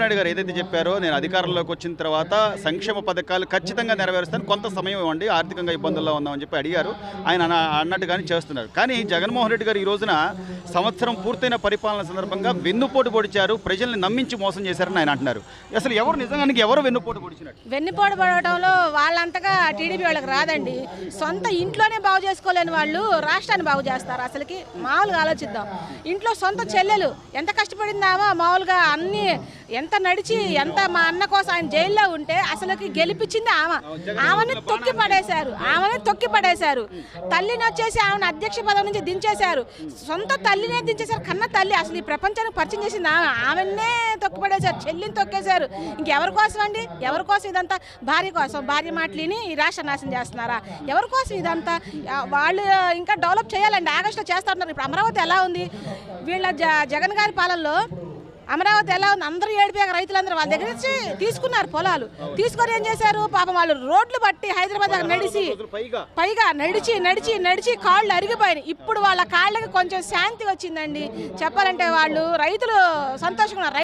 నాయుడు గారు ఏదైతే చెప్పారో నేను అధికారంలోకి వచ్చిన తర్వాత సంక్షేమ పథకాలు ఖచ్చితంగా నెరవేరుస్తాను. కొంత సమయం ఇవ్వండి. ఆర్థికంగా ఇబ్బందుల్లో ఉన్నామని చెప్పి అడిగారు. ఆయన అన్నట్టుగానే చేస్తున్నారు. కానీ జగన్మోహన్ రెడ్డి గారు ఈ రోజున సంవత్సరం పూర్తయిన పరిపాలన సందర్భంగా వెన్నుపోటు పొడిచారు. ప్రజల్ని నమ్మించి మోసం చేశారని ఆయన అంటున్నారు. అసలు ఎవరు నిజంగానికి ఎవరు వెన్నుపోటు పొడిచినట్టు? వెన్నుపోటు పడటంలో వాళ్ళంతగా టీడీపీ వాళ్ళకి రాదండి. సొంత ఇంట్లోనే బాగు చేసుకోలేని వాళ్ళు రాష్ట్రాన్ని బాగు చేస్తారు. అసలుకి మామూలుగా ఆలోచిద్దాం. ఇంట్లో సొంత చెల్లెలు ఎంత కష్టపడిందామో మామూలుగా అన్ని ఎంత నడిచి ఎంత మా అన్న కోసం ఆయన జైల్లో ఉంటే అసలుకి గెలిపించింది ఆమె. ఆమెని తొక్కి పడేశారు ఆమెని తొక్కి పడేశారు. తల్లిని వచ్చేసి ఆమెను అధ్యక్ష పదవి నుంచి దించేశారు. సొంత తల్లినే దించేశారు కన్న తల్లి. అసలు ఈ ప్రపంచానికి పరిచయం చేసింది ఆమె. ఆమెనే తొక్కి పడేశారు చెల్లిని తొక్కేశారు. ఇంకెవరి కోసం అండి? ఎవరి కోసం ఇదంతా? భార్య కోసం. భార్య మాటలిని ఈ రాష్ట్ర నాశనం చేస్తున్నారా? ఎవరి కోసం ఇదంతా? వాళ్ళు ఇంకా డెవలప్ చేయాలండి. ఆగస్టులో చేస్తున్నారు ఇప్పుడు అమరావతి ఎలా ఉంది? వీళ్ళ జ జగన్ గారి పాలనలో అమరావతి ఎలా ఉంది? అందరూ ఏడిపోయాక రైతులందరూ వాళ్ళ దగ్గర నుంచి తీసుకున్నారు పొలాలు. తీసుకొని ఏం చేశారు? పాపం వాళ్ళు రోడ్లు బట్టి హైదరాబాద్ నడిచి పైగా నడిచి నడిచి నడిచి కాళ్ళు అరిగిపోయినాయి. ఇప్పుడు వాళ్ళ కాళ్ళకి కొంచెం శాంతి వచ్చిందండి. చెప్పాలంటే వాళ్ళు రైతులు సంతోషంగా